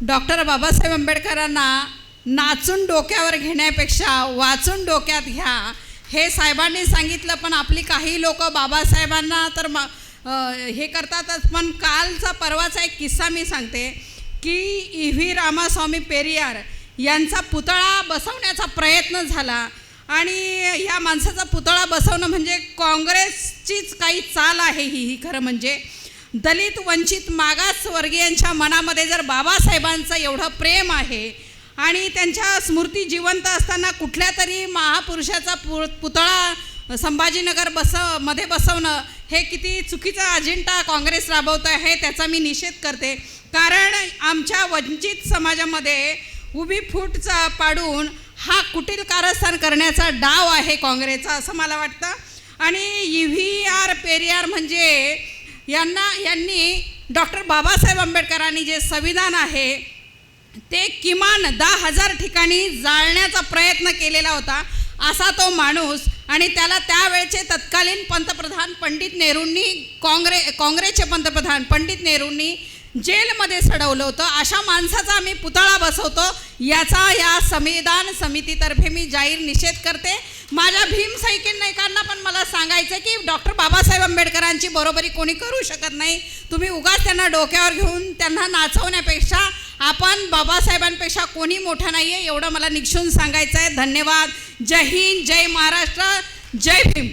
Doctor Babasaheb आंबेडकरांना नाचून डोक्यावर घेण्यापेक्षा वाचून डोक्यात घ्या. हे साहेबांनी सांगितलं पण आपली काही लोक बाबासाहेबांना तर म हे करतातच. पण कालचा परवाचा एक किस्सा मी सांगते की ई व्ही रामास्वामी पेरियार यांचा पुतळा बसवण्याचा प्रयत्न झाला आणि या माणसाचा पुतळा बसवणं म्हणजे काँग्रेसचीच काही चाल आहे ही ही खरं म्हणजे. दलित वंचित मागासवर्गीयांच्या मनामध्ये जर बाबासाहेबांचं एवढं प्रेम आहे आणि त्यांच्या स्मृती जिवंत असताना कुठल्या तरी महापुरुषाचा पु पुतळा संभाजीनगर बसमध्ये बसवणं हे किती चुकीचा अजेंडा काँग्रेस राबवत आहे त्याचा मी निषेध करते. कारण आमच्या वंचित समाजामध्ये उभी फूटचा पाडून हा कुटील कारस्थान करण्याचा डाव आहे काँग्रेसचा असं मला वाटतं. आणि ई व्ही आर पेरियार म्हणजे यांना यांनी डॉक्टर बाबासाहेब आंबेडकरांनी जे संविधान आहे ते किमान दहा हजार ठिकाणी जाळण्याचा प्रयत्न केलेला होता असा तो माणूस आणि त्याला त्यावेळचे तत्कालीन पंतप्रधान पंडित नेहरूंनी काँग्रे काँग्रेसचे पंतप्रधान पंडित नेहरूंनी जेलमध्ये सडवलं होतं. अशा माणसाचा आम्ही पुतळा बसवतो याचा या संविधान समितीतर्फे मी जाहीर निषेध करते. माझ्या भीम सैकिनायकांना पण मला सांगायचं की डॉक्टर बाबासाहेब आंबेडकरांची बरोबरी कोणी करू शकत नाही. तुम्ही उगाच त्यांना डोक्यावर घेऊन त्यांना नाचवण्यापेक्षा आपण बाबासाहेबांपेक्षा कोणी मोठं नाही आहे एवढं मला निक्षून सांगायचं आहे धन्यवाद. जय हिंद जय महाराष्ट्र जय भीम.